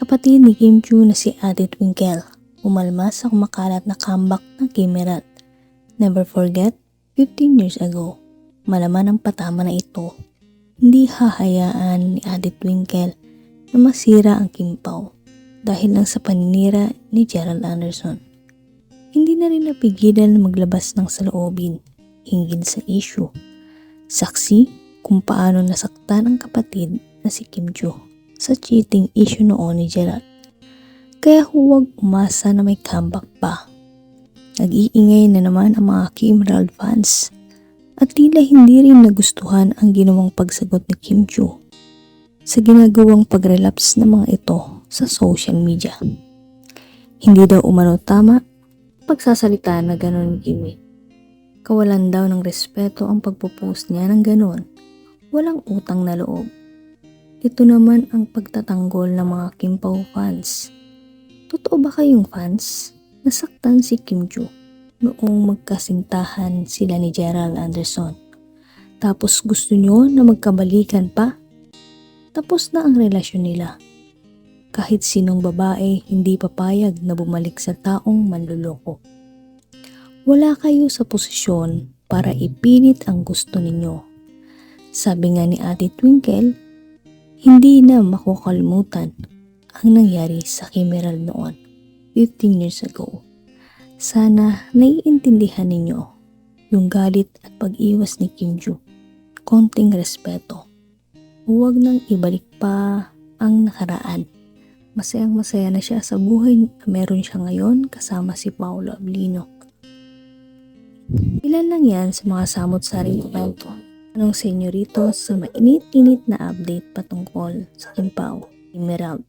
Kapatid ni Kim Chu na si Ate Twinkle, umalma sa kumakalat na comeback ng Kimerat. Never forget, 15 years ago, malaman ang patama na ito. Hindi hahayaan ni Ate Twinkle na masira ang Kim Pao dahil lang sa paninira ni Gerald Anderson. Hindi na rin napigilan na maglabas ng saloobin hinggil sa issue. Saksi kung paano nasaktan ang kapatid na si Kim Chu sa cheating issue noon ni Gerald. Kaya huwag umasa na may comeback pa. Nag-iingay na naman ang mga Kim Rald fans at tila hindi rin nagustuhan ang ginawang pagsagot ni Kim Chu sa ginagawang pagrelapse ng mga ito sa social media. Hindi daw umano tama pagsasalita na gano'n ni Kimi. Kawalan daw ng respeto ang pagpo-post niya ng gano'n. Walang utang na loob. Ito naman ang pagtatanggol ng mga Kim Pao fans. Totoo ba kayong fans? Nasaktan si Kim Joo noong magkasintahan sila ni Gerald Anderson. Tapos gusto nyo na magkabalikan pa? Tapos na ang relasyon nila. Kahit sinong babae hindi papayag na bumalik sa taong manluloko. Wala kayo sa posisyon para ipilit ang gusto ninyo. Sabi nga ni Ate Twinkle, hindi na makukalimutan ang nangyari sa Kimeral noon 15 years ago. Sana naiintindihan ninyo yung galit at pag-iwas ni Kim Joo. Konting respeto. Huwag nang ibalik pa ang nakaraan. Masayang masaya na siya sa buhay na meron siya ngayon kasama si Paolo Ablino. Ilan lang yan sa mga samot-saring kwento. Anong sa inyo rito sa mainit-init na update patungkol sa Kimpaw Emerald.